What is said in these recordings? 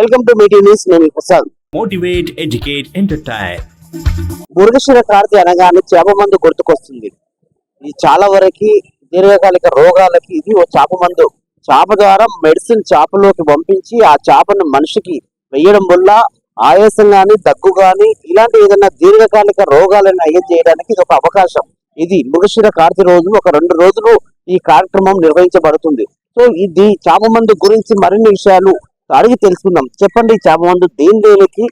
Welcome to meeting news నేను Prasad educate, entertain. మురుగశిర Karthi అనగానే చేప మందు గుర్తుకొస్తుంది. ఇది చాలా వరకు దీర్ఘకాలిక రోగాలకి ఇది ఓ చేప మందు. చేప ద్వారా మెడిసిన్ చేపలోకి పంపించి ఆ చేపను మనిషికి వేయడం వల్ల ఆయాసం గాని దగ్గు గాని ఇలాంటి ఏదైనా దీర్ఘకాలిక రోగాలను నయం చేయడానికి ఇది ఒక అవకాశం. ఇది మృగశిర కార్తి రోజు ఒక రెండు రోజులు ఈ కార్యక్రమం నిర్వహించబడుతుంది. సో ఇది చేప మందు గురించి మరిన్ని విషయాలు అడిగి తెలుసుకుందాం. చెప్పండి ఈ చేప మందు దేని దేనికి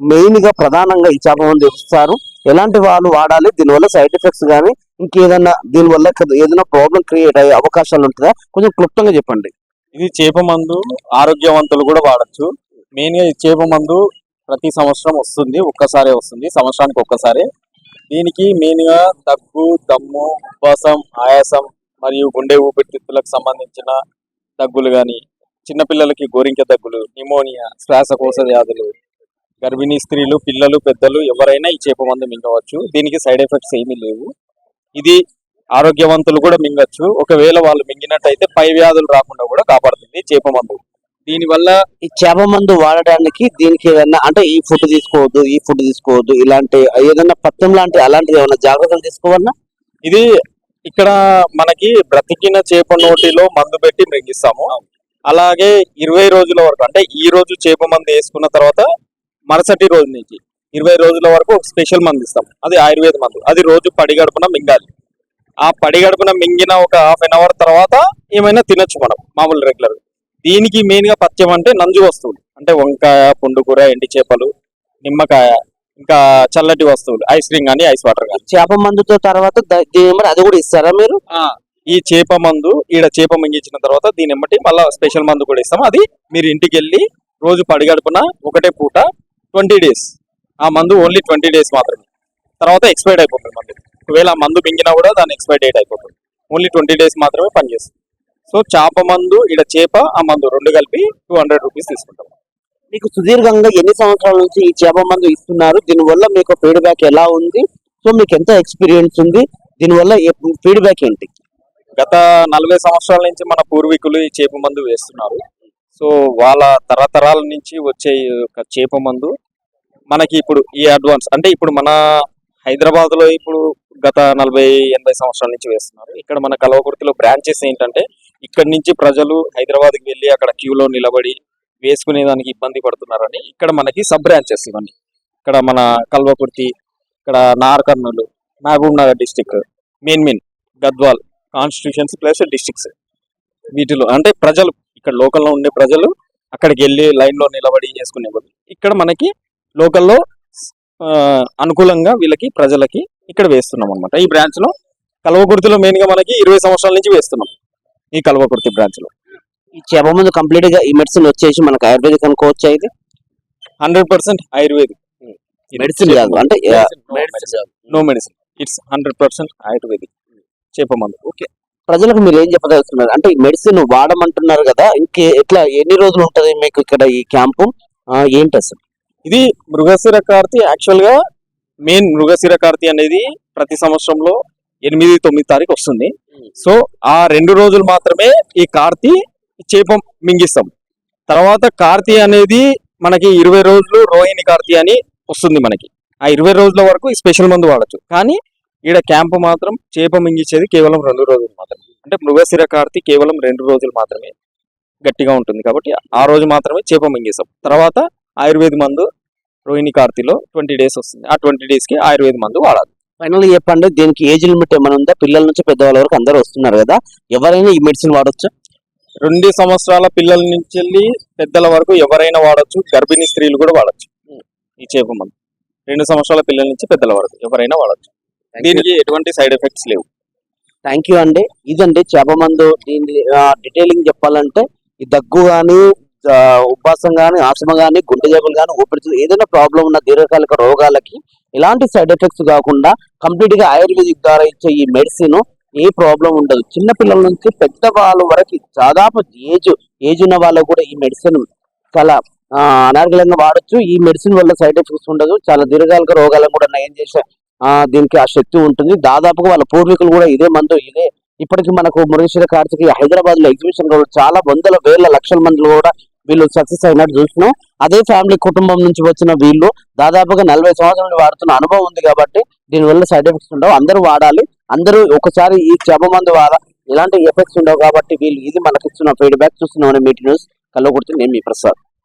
మెయిన్గా ప్రధానంగా ఈ చేప మందు ఇస్తారు ఎలాంటి వాళ్ళు వాడాలి? దీనివల్ల సైడ్ ఎఫెక్ట్స్ కానీ ఇంకేదన్నా దీనివల్ల ఏదైనా ప్రాబ్లం క్రియేట్ అయ్యే అవకాశాలు ఉంటుందా? కొంచెం క్లుప్తంగా చెప్పండి. ఇది చేప మందు ఆరోగ్యవంతులు కూడా వాడచ్చు. మెయిన్గా ఈ చేప మందు ప్రతి సంవత్సరం వస్తుంది ఒక్కసారే వస్తుంది సంవత్సరానికి ఒక్కసారి. దీనికి మెయిన్గా దగ్గు దమ్ము ఉపాసం ఆయాసం మరియు గుండె ఊపిరితిత్తులకు సంబంధించిన దగ్గులు కానీ చిన్నపిల్లలకి గోరింక దగ్గులు నిమోనియా శ్వాసకోశ వ్యాధులు గర్భిణీ స్త్రీలు పిల్లలు పెద్దలు ఎవరైనా ఈ చేప మందు మింగవచ్చు. దీనికి సైడ్ ఎఫెక్ట్స్ ఏమీ లేవు. ఇది ఆరోగ్యవంతులు కూడా మింగచ్చు. ఒకవేళ వాళ్ళు మింగినట్టయితే పై వ్యాధులు రాకుండా కూడా కాపాడుతుంది చేప మందు. దీనివల్ల ఈ చేప మందు వాడడానికి దీనికి ఏదన్నా అంటే ఈ ఫుడ్ తీసుకోవద్దు ఈ ఫుడ్ తీసుకోవద్దు ఇలాంటి ఏదన్నా పత్యం లాంటి అలాంటివి ఏమైనా జాగ్రత్తలు తీసుకోవాలన్నా ఇది ఇక్కడ మనకి బ్రతికిన చేప నోటిలో మందు పెట్టి మృంగిస్తాము. అలాగే ఇరవై రోజుల వరకు అంటే ఈ రోజు చేప మందు వేసుకున్న తర్వాత మరుసటి రోజు నుంచి ఇరవై రోజుల వరకు ఒక స్పెషల్ మందు ఇస్తాం. అది ఆయుర్వేద మందు. అది రోజు పడిగడుపున మింగాలి. ఆ పడిగడుపున మింగిన ఒక హాఫ్ అన్ అవర్ తర్వాత ఏమైనా తినొచ్చు మనం మామూలు రెగ్యులర్ దీనికి మెయిన్గా పథ్యం అంటే నంజు వస్తువులు. అంటే వంకాయ పుండుకూర ఎండి చేపలు నిమ్మకాయ ఇంకా చల్లటి వస్తువులు. ఐస్ క్రీమ్ కానీ ఐస్ వాటర్ కానీ. చేప మందుతో తర్వాత అది కూడా ఇస్తారా మీరు? ఈ చేప మందు ఈడ చేప మింగించిన తర్వాత దీని ఎమ్మటి మళ్ళీ స్పెషల్ మందు కూడా ఇస్తాం. అది మీరు ఇంటికి వెళ్ళి రోజు పడిగడుపున ఒకటే పూట ట్వంటీ డేస్. ఆ మందు ఓన్లీ ట్వంటీ డేస్ మాత్రమే. తర్వాత ఎక్స్పైర్డ్ అయిపోతుంది మందు. ఒకవేళ ఆ మందు మింగినా కూడా దాని ఎక్స్పైర్ డేట్ అయిపోతుంది. ఓన్లీ ట్వంటీ డేస్ మాత్రమే పనిచేస్తుంది. సో చేప మందు ఈడ చేప ఆ మందు రెండు కలిపి టూ హండ్రెడ్ రూపీస్ తీసుకుంటాం. మీకు సుదీర్ఘంగా ఎన్ని సంవత్సరాల నుంచి ఈ చేప మందు ఇస్తున్నారు? దీనివల్ల మీకు ఫీడ్బ్యాక్ ఎలా ఉంది? సో మీకు ఎంత ఎక్స్పీరియన్స్ ఉంది? దీనివల్ల ఫీడ్బ్యాక్ ఏంటి? గత నలభై సంవత్సరాల నుంచి మన పూర్వీకులు ఈ చేప మందు వేస్తున్నారు. సో వాళ్ళ తరతరాల నుంచి వచ్చే ఒక చేప మందు మనకి ఇప్పుడు ఈ అడ్వాన్స్ అంటే ఇప్పుడు మన హైదరాబాద్లో ఇప్పుడు గత నలభై ఎనభై సంవత్సరాల నుంచి వేస్తున్నారు. ఇక్కడ మన కల్వకుర్తిలో బ్రాంచెస్ ఏంటంటే ఇక్కడ నుంచి ప్రజలు హైదరాబాద్కి వెళ్ళి అక్కడ క్యూలో నిలబడి వేసుకునే దానికి ఇబ్బంది పడుతున్నారని ఇక్కడ మనకి సబ్ బ్రాంచెస్ ఇవన్నీ ఇక్కడ మన కల్వకుర్తి ఇక్కడ Nagarkurnool Mahabubnagar district main main Gadwal constitutions plus districts వీటిలో అంటే ప్రజలు ఇక్కడ లోకల్లో ఉండే ప్రజలు అక్కడికి వెళ్ళి లైన్లో నిలబడి చేసుకునే బదులు ఇక్కడ మనకి లోకల్లో అనుకూలంగా వీళ్ళకి ప్రజలకి ఇక్కడ వేస్తున్నాం అనమాట ఈ బ్రాంచ్లో కల్వకుర్తిలో మెయిన్గా మనకి ఇరవై సంవత్సరాల నుంచి వేస్తున్నాం. ఈ కల్వకుర్తి బ్రాంచ్లో. ఈ చేప మందు కంప్లీట్గా ఈ మెడిసిన్ వచ్చేసి మనకు ఆయుర్వేదిక్ అనుకోవచ్చు ఇది హండ్రెడ్ పర్సెంట్ ఆయుర్వేదిక్. మెడిసిన్ కాదు అంటే no medicine it's hundred percent Ayurvedic. చేప మందు ఓకే. ప్రజలకు మీరు ఏం చెప్పదలుచుకున్నారు? అంటే ఈ మెడిసిన్ వాడమంటున్నారు కదా ఇంకే ఎట్లా ఎన్ని రోజులు ఉంటది మీకు ఇక్కడ ఈ క్యాంపు? ఏంటి అసలు? ఇది మృగశిర కార్తి యాక్చువల్గా మెయిన్ మృగశిర కార్తి అనేది ప్రతి సంవత్సరంలో ఎనిమిది తొమ్మిది తారీఖు వస్తుంది. సో ఆ రెండు రోజులు మాత్రమే ఈ కార్తి చేపం మింగిస్తాం. తర్వాత కార్తి అనేది మనకి ఇరవై రోజులు రోహిణి కార్తి అని వస్తుంది మనకి. ఆ ఇరవై రోజుల వరకు ఈ స్పెషల్ మందు వాడచ్చు. కానీ ఈడ క్యాంప్ మాత్రం చేప మింగించేది కేవలం రెండు రోజులు మాత్రమే. అంటే మృగశిర కార్తి కేవలం రెండు రోజులు మాత్రమే గట్టిగా ఉంటుంది కాబట్టి ఆ రోజు మాత్రమే చేప మింగిస్తాం. తర్వాత ఆయుర్వేద మందు రోహిణి కార్తిలో ట్వంటీ డేస్ వస్తుంది. ఆ ట్వంటీ డేస్కి ఆయుర్వేద మందు వాడాలి. ఫైనల్ చెప్పండి దీనికి ఏజ్ లిమిట్ ఏమైనా ఉందా? పిల్లల నుంచి పెద్దవాళ్ళ వరకు అందరూ వస్తున్నారు కదా ఎవరైనా ఈ మెడిసిన్ వాడొచ్చు? రెండు సంవత్సరాల పిల్లల నుంచి వెళ్ళి పెద్దల వరకు ఎవరైనా వాడొచ్చు గర్భిణీ స్త్రీలు కూడా వాడొచ్చు. ఈ చేప మందు. రెండు సంవత్సరాల పిల్లల నుంచి పెద్దల వరకు ఎవరైనా వాడొచ్చు. దీనికి ఎటువంటి సైడ్ ఎఫెక్ట్స్ లేవు. థ్యాంక్ యూ అండి. ఇదండి చేప మందు దీని డీటెయిలింగ్ చెప్పాలంటే ఈ దగ్గు కానీ ఉబ్బాసం కానీ ఆస్తమా కానీ గుండె జబ్బులు కానీ ఊపిరి ఏదైనా ప్రాబ్లం ఉన్న దీర్ఘకాలిక రోగాలకి ఎలాంటి సైడ్ ఎఫెక్ట్స్ కాకుండా కంప్లీట్గా ఆయుర్వేదిక్ ద్వారా ఇచ్చే ఈ మెడిసిన్ ఏ ప్రాబ్లం ఉండదు. చిన్న పిల్లల నుంచి పెద్ద వాళ్ళ వరకు దాదాపు ఏజ్ ఏజ్ ఉన్న వాళ్ళకు కూడా ఈ మెడిసిన్ చాలా అనారోగ్యంగా వాడచ్చు. ఈ మెడిసిన్ వల్ల సైడ్ ఎఫెక్ట్స్ ఉండదు. చాలా దీర్ఘకాలిక రోగాలను కూడా నయం చేసే దీనికి ఆ శక్తి ఉంటుంది. దాదాపుగా వాళ్ళ పూర్వీకులు కూడా ఇదే మందు ఇదే. ఇప్పటికి మనకు మురుగేశ్వర కార్తికి హైదరాబాద్లో ఎగ్జిబిషన్ చాలా వందల వేల లక్షల మందిలో కూడా వీళ్ళు సక్సెస్ అయినట్టు చూస్తున్నాం. అదే ఫ్యామిలీ కుటుంబం నుంచి వచ్చిన వీళ్ళు దాదాపుగా నలభై సంవత్సరాలు వాడుతున్న అనుభవం ఉంది కాబట్టి దీనివల్ల సైడ్ ఎఫెక్ట్స్ ఉండవు. అందరూ వాడాలి. అందరూ ఒకసారి ఈ చేప మందు వాడ ఇలాంటి ఎఫెక్ట్స్ ఉండవు కాబట్టి వీళ్ళు ఇది మనకి ఇస్తున్న ఫీడ్బ్యాక్ చూస్తున్నాం మీటింగ్ న్యూస్ కల్లో నేను మీ ప్రసాద్.